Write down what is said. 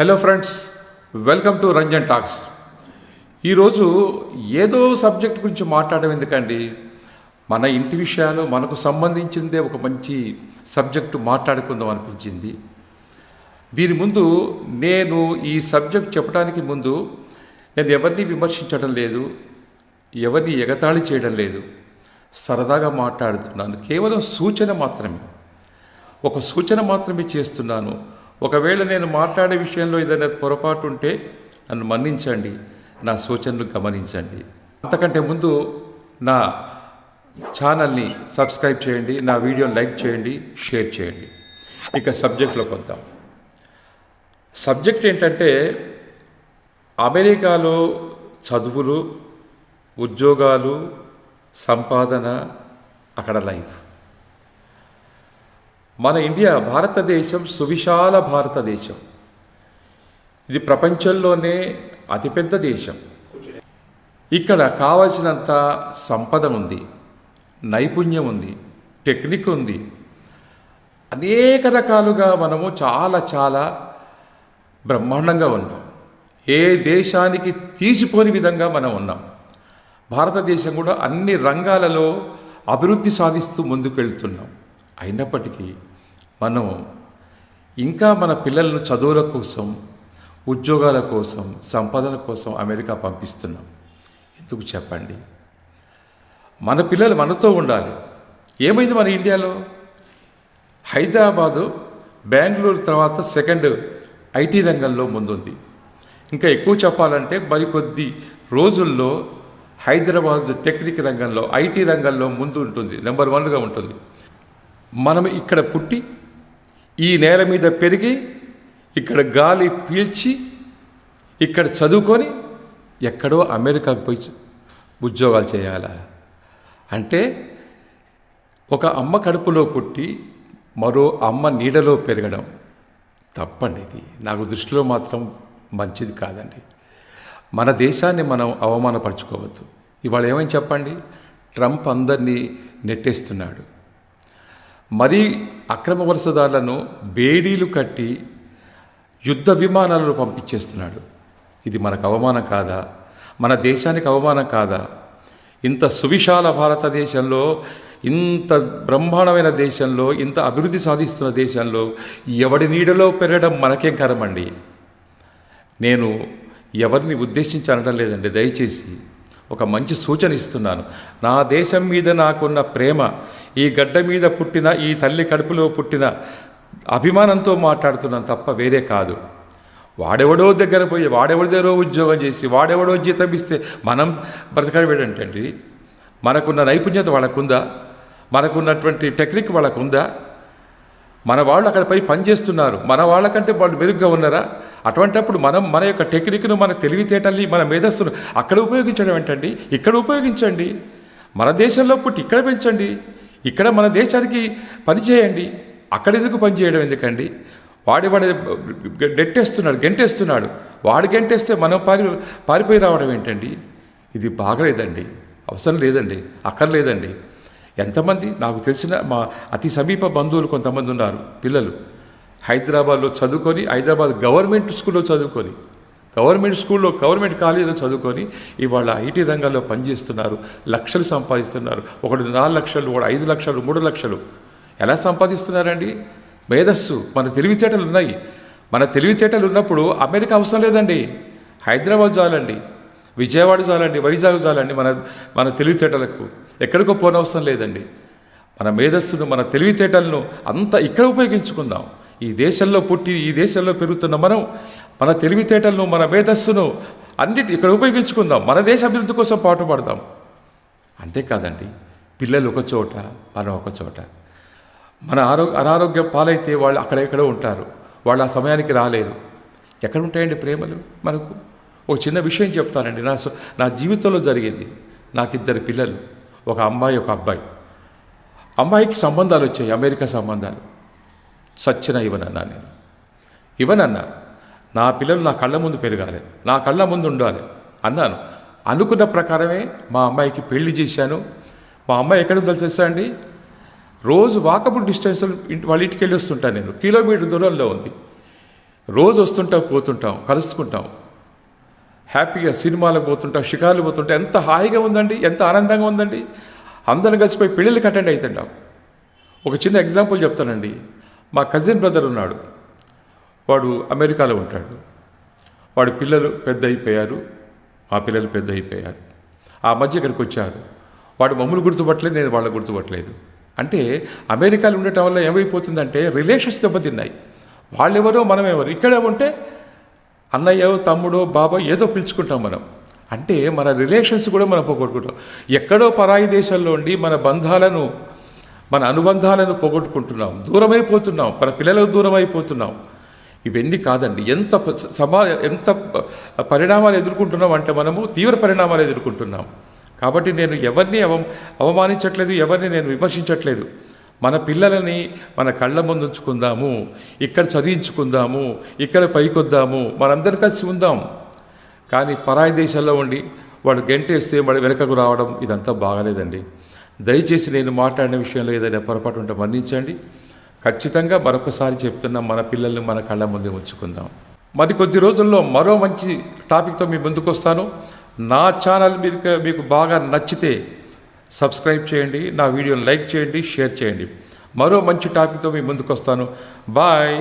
Hello friends welcome to Ranjan talks ఈరోజు ఏదో subject గురించి మాట్లాడడం ఎందుకండి? మన ఇంటి విషయాలు మనకు సంబంధించిందే ఒక మంచి సబ్జెక్టు మాట్లాడుకుందాం అనిపించింది. దీని ముందు నేను ఈ సబ్జెక్ట్ చెప్పడానికి ముందు నేను ఎవరిని విమర్శించడం లేదు ఎవరిని ఎగతాళి చేయడం లేదు. సరదాగా మాట్లాడుతున్నాను. కేవలం సూచన మాత్రమే. ఒక సూచన మాత్రమే చేస్తున్నాను. ఒకవేళ నేను మాట్లాడే విషయంలో ఏదైనా పొరపాటు ఉంటే నన్ను మన్నించండి నా సూచనలు గమనించండి. అంతకంటే ముందు నా ఛానల్ని సబ్స్క్రైబ్ చేయండి నా వీడియోని లైక్ చేయండి షేర్ చేయండి. ఇక సబ్జెక్ట్లోకి వద్దాం సబ్జెక్ట్ ఏంటంటే అమెరికాలో చదువులు ఉద్యోగాలు సంపాదన అక్కడ లైఫ్. మన ఇండియా భారతదేశం సువిశాల భారతదేశం. ఇది ప్రపంచంలోనే అతిపెద్ద దేశం. ఇక్కడ కావలసినంత సంపద ఉంది నైపుణ్యం ఉంది టెక్నిక్ ఉంది. అనేక రకాలుగా మనము చాలా చాలా బ్రహ్మాండంగా ఉన్నాం. ఏ దేశానికి తీసిపోని విధంగా మనం ఉన్నాం. భారతదేశం కూడా అన్ని రంగాలలో అభివృద్ధి సాధిస్తూ ముందుకు వెళ్తున్నాం అయినప్పటికీ మనం ఇంకా మన పిల్లలను చదువుల కోసం ఉద్యోగాల కోసం సంపాదన కోసం అమెరికా పంపిస్తున్నాం. ఎందుకు చెప్పండి? మన పిల్లలు మనతో ఉండాలి. ఏమైంది మన ఇండియాలో? హైదరాబాదు బెంగళూరు తర్వాత సెకండ్ ఐటీ రంగంలో ముందుంది. ఇంకా ఎక్కువ చెప్పాలంటే మరికొద్ది రోజుల్లో హైదరాబాద్ టెక్నిక్ రంగంలో ఐటీ రంగంలో ముందు ఉంటుంది నెంబర్ వన్గా ఉంటుంది. మనం ఇక్కడ పుట్టి ఈ నేల మీద పెరిగి ఇక్కడ గాలి పీల్చి ఇక్కడ చదువుకొని ఎక్కడో అమెరికాకు పోయి ఉద్యోగాలు చేయాలా? అంటే ఒక అమ్మ కడుపులో పుట్టి మరో అమ్మ నీడలో పెరగడం తప్పండి ఇది. నాకు దృష్టిలో మాత్రం మంచిది కాదండి. మన దేశాన్ని మనం అవమానపరచుకోవద్దు. ఇవాళ ఏమని చెప్పండి? ట్రంప్ అందరినీ నెట్టేస్తున్నాడు. మరీ అక్రమ వలసదారులను బేడీలు కట్టి యుద్ధ విమానాలను పంపించేస్తున్నాడు. ఇది మనకు అవమానం కాదా? మన దేశానికి అవమానం కాదా? ఇంత సువిశాల భారతదేశంలో ఇంత బ్రహ్మాండమైన దేశంలో ఇంత అభివృద్ధి సాధిస్తున్న దేశంలో ఎవడి నీడలో పెరగడం మనకేం కరమండి? నేను ఎవరిని ఉద్దేశించి అనడం లేదండి. దయచేసి ఒక మంచి సూచన ఇస్తున్నాను. నా దేశం మీద నాకున్న ప్రేమ ఈ గడ్డ మీద పుట్టిన ఈ తల్లి కడుపులో పుట్టిన అభిమానంతో మాట్లాడుతున్నాను తప్ప వేరే కాదు. వాడెవడో దగ్గర పోయి వాడెవడిదరో ఉద్యోగం చేసి వాడెవడో జీతం ఇస్తే మనం బ్రతకడేటండి మనకున్న నైపుణ్యత వాళ్ళకుందా? మనకున్నటువంటి టెక్నిక్ వాళ్ళకుందా? మన వాళ్ళు అక్కడ పనిచేస్తున్నారు మన వాళ్ళకంటే వాళ్ళు మెరుగ్గా ఉన్నారా? అటువంటప్పుడు మనం మన యొక్క టెక్నిక్ను మన తెలివితేటల్ని మన మేధస్సును అక్కడ ఉపయోగించడం ఏంటండి? ఇక్కడ ఉపయోగించండి. మన దేశంలో పుట్టి ఇక్కడ పెంచండి. ఇక్కడ మన దేశానికి పని చేయండి. అక్కడ ఎందుకు పనిచేయడం ఎందుకండి? వాడి వాడి నెట్టేస్తున్నాడు గెంటేస్తున్నాడు. వాడు గెంటేస్తే మనం పారి పారిపోయి రావడం ఏంటండి? ఇది బాగలేదండి. అవసరం లేదండి. అక్కర్లేదండి. ఎంతమంది? నాకు తెలిసిన మా అతి సమీప బంధువులు కొంతమంది ఉన్నారు పిల్లలు. హైదరాబాద్లో చదువుకొని హైదరాబాద్ గవర్నమెంట్ స్కూల్లో చదువుకొని గవర్నమెంట్ స్కూల్లో గవర్నమెంట్ కాలేజీలో చదువుకొని ఇవాళ ఐటీ రంగంలో పనిచేస్తున్నారు లక్షలు సంపాదిస్తున్నారు. ఒకటి నాలుగు లక్షలు ఒకటి ఐదు లక్షలు మూడు లక్షలు. ఎలా సంపాదిస్తున్నారండి? మేధస్సు. మన తెలివితేటలు ఉన్నాయి. మన తెలివితేటలు ఉన్నప్పుడు అమెరికా అవసరం లేదండి. హైదరాబాద్ చాలండి. విజయవాడ చాలండి వైజాగ్ చాలండి మన మన తెలివితేటలకు. ఎక్కడికో పోనవసరం లేదండి. మన మేధస్సును మన తెలివితేటలను అంతా ఇక్కడ ఉపయోగించుకుందాం. ఈ దేశంలో పుట్టి ఈ దేశంలో పెరుగుతున్న మనం మన తెలివితేటలను మన మేధస్సును అన్నిటి ఇక్కడ ఉపయోగించుకుందాం. మన దేశ అభివృద్ధి కోసం పాటుపడదాం. అంతేకాదండి పిల్లలు ఒక చోట మనం ఒక చోట. మన ఆరోగ్య అనారోగ్యం పాలైతే వాళ్ళు అక్కడెక్కడో ఉంటారు. వాళ్ళు ఆ సమయానికి రాలేరు. ఎక్కడ ఉంటాయండి ప్రేమలు మనకు? ఒక చిన్న విషయం చెప్తానండి. నా నా జీవితంలో జరిగింది నాకు ఇద్దరు పిల్లలు ఒక అమ్మాయి ఒక అబ్బాయి. అమ్మాయికి సంబంధాలు వచ్చాయి అమెరికా సంబంధాలు. సచ్చిన ఇవనన్నా నేను. ఇవ్వనన్నారు నా పిల్లలు నా కళ్ళ ముందు పెరగాలి నా కళ్ళ ముందు ఉండాలి అన్నాను. అనుకున్న ప్రకారమే మా అమ్మాయికి పెళ్ళి చేశాను. మా అమ్మాయి ఎక్కడ ఉందో తెలుసా అండి? రోజు వాకబుల్ డిస్టెన్స్ ఇంటి వాళ్ళ ఇంటికి వెళ్ళి వస్తుంటాను నేను. కిలోమీటర్ దూరంలో ఉంది. రోజు వస్తుంటాం పోతుంటాం కలుసుకుంటాం హ్యాపీగా సినిమాలకు పోతుంటా షికార్లు పోతుంటా ఎంత హాయిగా ఉందండి ఎంత ఆనందంగా ఉందండి. అందరం కలిసిపోయి పెళ్ళిళ్ళకి అటెండ్ అవుతుంటాం ఒక చిన్న ఎగ్జాంపుల్ చెప్తానండి. మా కజిన్ బ్రదర్ ఉన్నాడు. వాడు అమెరికాలో ఉంటాడు. వాడి పిల్లలు పెద్ద అయిపోయారు మా పిల్లలు పెద్ద అయిపోయారు ఆ మధ్య ఇక్కడికి వచ్చారు. వాడు మమ్మల్ని గుర్తుపట్టలేదు నేను వాళ్ళని గుర్తుపట్టలేదు. అంటే అమెరికాలో ఉండటం వల్ల ఏమైపోతుందంటే రిలేషన్స్ దెబ్బతిన్నాయి. వాళ్ళెవరో మనం ఎవరు ఇక్కడే ఉంటే అన్నయ్యో తమ్ముడో బాబో ఏదో పిలుచుకుంటాం మనం. అంటే మన రిలేషన్స్ కూడా మనం పోగొట్టుకుంటాం. ఎక్కడో పరాయి దేశాల్లో ఉండి మన బంధాలను మన అనుబంధాలను పోగొట్టుకుంటున్నాం. దూరమైపోతున్నాం. మన పిల్లలకు దూరం అయిపోతున్నాం ఇవన్నీ కాదండి. ఎంత సమా ఎంత పరిణామాలు ఎదుర్కొంటున్నాం అంటే మనము తీవ్ర పరిణామాలు ఎదుర్కొంటున్నాం. కాబట్టి నేను ఎవరిని అవ అవమానించట్లేదు ఎవరిని నేను విమర్శించట్లేదు. మన పిల్లలని మన కళ్ళ ముందు ఉంచుకుందాము ఇక్కడ చదివించుకుందాము ఇక్కడ పైకొద్దాము మనందరు కలిసి ఉందాం. కానీ పరాయి దేశాల్లో ఉండి వాడు గెంటేస్తే వాడు వెనకకు రావడం ఇదంతా బాగలేదండి. దయచేసి నేను మాట్లాడిన విషయంలో ఏదైనా పొరపాటు ఉంటే మన్నించండి. ఖచ్చితంగా మరొకసారి చెప్తున్నాం మన పిల్లల్ని మన కళ్ళ ముందే ఉంచుకుందాం. మరి కొద్ది రోజుల్లో మరో మంచి టాపిక్తో మీ ముందుకు వస్తాను నా ఛానల్ మీకు మీకు బాగా నచ్చితే సబ్స్క్రైబ్ చేయండి నా వీడియోని లైక్ చేయండి షేర్ చేయండి. మరో మంచి టాపిక్తో మీ ముందుకు వస్తాను బాయ్.